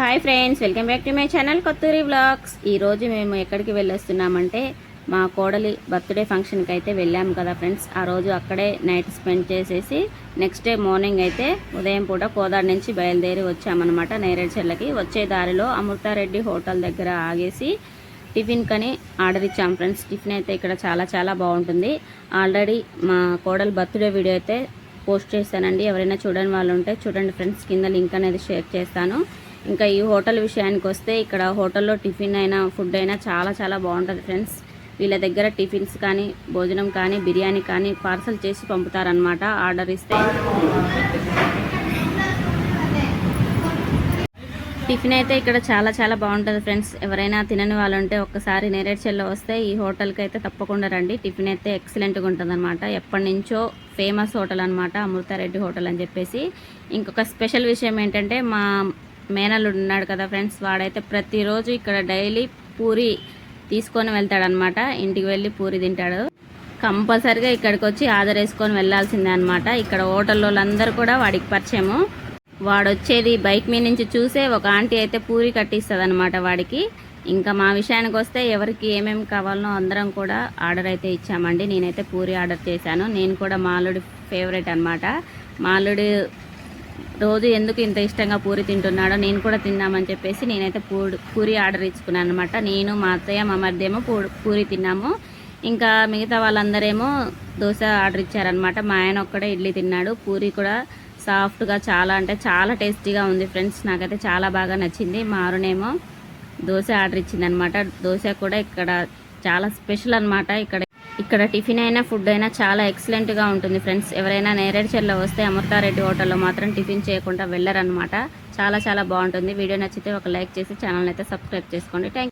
Hi friends welcome back to my channel Kothuri vlogs. ఈరోజు మేము ఎక్కడికి వెళ్ళొస్తున్నామంటే మా కోడలి బర్త్డే ఫంక్షన్కి అయితే వెళ్ళాము కదా ఫ్రెండ్స్. ఆ రోజు అక్కడే నైట్ స్పెండ్ చేసేసి నెక్స్ట్ డే మార్నింగ్ అయితే ఉదయం పూట కోదాడ నుంచి బయలుదేరి వచ్చామన్నమాట నేరేడ్చెల్లకి వచ్చే దారిలో అమృతారెడ్డి హోటల్ దగ్గర ఆగేసి టిఫిన్ కని ఆర్డర్ ఇచ్చాం ఫ్రెండ్స్. టిఫిన్ అయితే ఇక్కడ చాలా చాలా బాగుంటుంది. ఆల్రెడీ మా కోడలి బర్త్డే వీడియో అయితే పోస్ట్ చేస్తానండి ఎవరైనా చూడని వాళ్ళు ఉంటే చూడండి ఫ్రెండ్స్. కింద లింక్ అనేది షేర్ చేస్తాను. ఇంకా ఈ హోటల్ విషయానికి వస్తే ఇక్కడ హోటల్లో టిఫిన్ అయినా ఫుడ్ అయినా చాలా చాలా బాగుంటుంది ఫ్రెండ్స్. వీళ్ళ దగ్గర టిఫిన్స్ కానీ భోజనం కానీ బిర్యానీ కానీ పార్సల్ చేసి పంపుతారనమాట ఆర్డర్ ఇస్తే. టిఫిన్ అయితే ఇక్కడ చాలా చాలా బాగుంటుంది ఫ్రెండ్స్. ఎవరైనా తినని వాళ్ళు ఉంటే ఒక్కసారి నేరేడ్చెల్లో వస్తే ఈ హోటల్కి అయితే తప్పకుండా రండి. టిఫిన్ అయితే ఎక్సలెంట్గా ఉంటుంది అనమాట ఎప్పటి నుంచో ఫేమస్ హోటల్ అనమాట అమృతారెడ్డి హోటల్ అని చెప్పేసి. ఇంకొక స్పెషల్ విషయం ఏంటంటే మా మేనల్లుడు ఉన్నాడు కదా ఫ్రెండ్స్ వాడైతే ప్రతిరోజు ఇక్కడ డైలీ పూరి తీసుకొని వెళ్తాడనమాట ఇంటికి వెళ్ళి పూరి తింటాడు. కంపల్సరిగా ఇక్కడికి వచ్చి ఆర్డర్ వేసుకొని వెళ్ళాల్సిందే అనమాట ఇక్కడ హోటల్లో వాళ్ళందరూ కూడా వాడికి పరిచయము. వాడు వచ్చేది బైక్ మీద నుంచి చూసే ఒక ఆంటీ అయితే పూరి కట్టిస్తుంది అనమాట వాడికి. ఇంకా మా విషయానికి వస్తే ఎవరికి ఏమేమి కావాలనో అందరం కూడా ఆర్డర్ అయితే ఇచ్చామండి. నేనైతే పూరి ఆర్డర్ చేశాను. నేను కూడా మాలుడి ఫేవరెట్ అనమాట మాలుడి రోజు ఎందుకు ఇంత ఇష్టంగా పూరి తింటున్నాడో నేను కూడా తిన్నామని చెప్పేసి నేనైతే పూరి పూరి ఆర్డర్ ఇచ్చుకున్నాను అనమాట నేను మా అత్తయ్య మా మధ్యేమో పూరి తిన్నాము. ఇంకా మిగతా వాళ్ళందరేమో దోశ ఆర్డర్ ఇచ్చారనమాట మా ఆయన ఒక్కడే ఇడ్లీ తిన్నాడు. పూరి కూడా సాఫ్ట్గా చాలా అంటే చాలా టేస్టీగా ఉంది ఫ్రెండ్స్. నాకైతే చాలా బాగా నచ్చింది. మా అరుణేమో దోశ ఆర్డర్ ఇచ్చిందనమాట దోశ కూడా ఇక్కడ చాలా స్పెషల్ అనమాట ఇక్కడ ఇక్కడ టిఫిన్ అయినా ఫుడ్ అయినా చాలా ఎక్సలెంట్గా ఉంటుంది ఫ్రెండ్స్. ఎవరైనా నేరేడ్చర్లో వస్తే అమృతారెడ్డి హోటల్లో మాత్రం టిఫిన్ చేయకుండా వెళ్ళరనమాట చాలా చాలా బాగుంటుంది. వీడియో నచ్చితే ఒక లైక్ చేసి ఛానల్ అయితే సబ్స్క్రైబ్ చేసుకోండి. థ్యాంక్